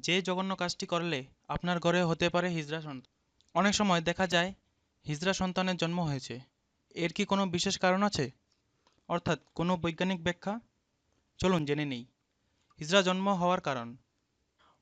যে জঘন্য কাজটি করলে আপনার ঘরে হতে পারে হিজড়া সন্তান। অনেক সময় দেখা যায় হিজড়া সন্তানের জন্ম হয়েছে। এর কি কোনো বিশেষ কারণ আছে? অর্থাৎ কোনো বৈজ্ঞানিক ব্যাখ্যা? চলুন জেনে নেই। হিজড়া জন্ম হওয়ার কারণ।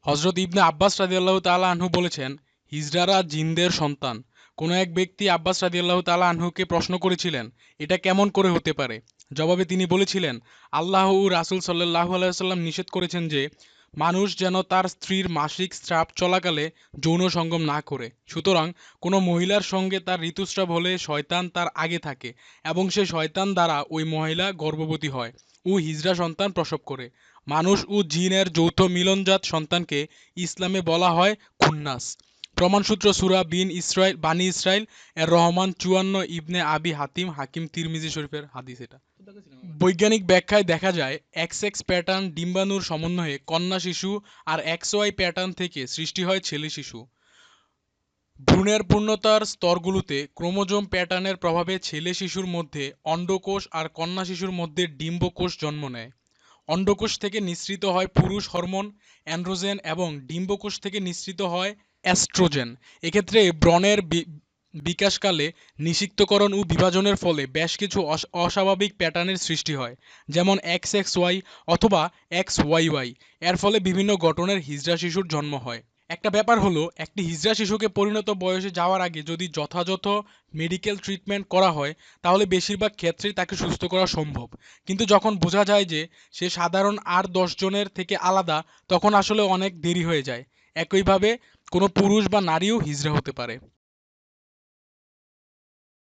হজরত ইবনে আব্বাস রাদিয়াল্লাহু তাআলা আনহু বলেছেন, হিজড়ারা জিনদের সন্তান। কোনো এক ব্যক্তি আব্বাস রাদিয়াল্লাহু তাআলা আনহুকে প্রশ্ন করেছিলেন, এটা কেমন করে হতে পারে? জবাবে তিনি বলেছিলেন, আল্লাহ ও রাসূল সাল্লাল্লাহু আলাইহি সাল্লাম নিষেধ করেছেন যে মানুষ যেন তার স্ত্রীর মাসিক স্রাব চলাকালে যৌন সঙ্গম না করে। সুতরাং কোনো মহিলার সঙ্গে তার ঋতুস্রাব হলে শয়তান তার আগে থাকে এবং সে শয়তান দ্বারা ওই মহিলা গর্ভবতী হয় ও হিজড়া সন্তান প্রসব করে। মানুষ ও জিনের যৌথ মিলনজাত সন্তানকে ইসলামে বলা হয় খুন্নাস। প্রমাণসূত্র সুরা বিন ইসরাইল, বানী ইসরাইল এর রহমান চুয়ান্ন ইবনে আবি হাতিম হাকিম তিরমিজি শরীফের হাদিস এটা। বৈজ্ঞানিক ব্যাখ্যায় দেখা যায় এক্স এক্স প্যাটার্ন ডিম্বাণুর সমন্বয়ে কন্যা শিশু আর এক্স ওয়াই প্যাটার্ন থেকে সৃষ্টি হয় ছেলে শিশু। ভ্রূণের পূর্ণতার স্তরগুলোতে ক্রোমোজোম প্যাটার্নের প্রভাবে ছেলে শিশুর মধ্যে অন্ডকোষ আর কন্যা শিশুর মধ্যে ডিম্বকোষ জন্ম নেয়। অন্ডকোষ থেকে নিঃসৃত হয় পুরুষ হরমোন, অ্যান্ড্রোজেন এবং ডিম্বকোষ থেকে নিঃসৃত হয় অ্যাস্ট্রোজেন। এক্ষেত্রে ব্রণের বিকাশকালে নিষিক্তকরণ ও বিভাজনের ফলে বেশ কিছু অস- অস্বাভাবিক প্যাটার্নের সৃষ্টি হয়, যেমন ওয়াই অথবা ওয়াই এর ফলে বিভিন্ন গঠনের হিজড়া শিশুর জন্ম হয়। একটা ব্যাপার হলো, একটি হিজড়া শিশুকে পরিণত বয়সে যাওয়ার আগে যদি যথাযথ মেডিকেল ট্রিটমেন্ট করা হয়, তাহলে বেশিরভাগ ক্ষেত্রেই তাকে সুস্থ করা সম্ভব। কিন্তু যখন বোঝা যায় যে সে সাধারণ আর জনের থেকে আলাদা, তখন আসলে অনেক দেরি হয়ে যায়। একইভাবে কোনো পুরুষ বা নারীও হিজড়া হতে পারে।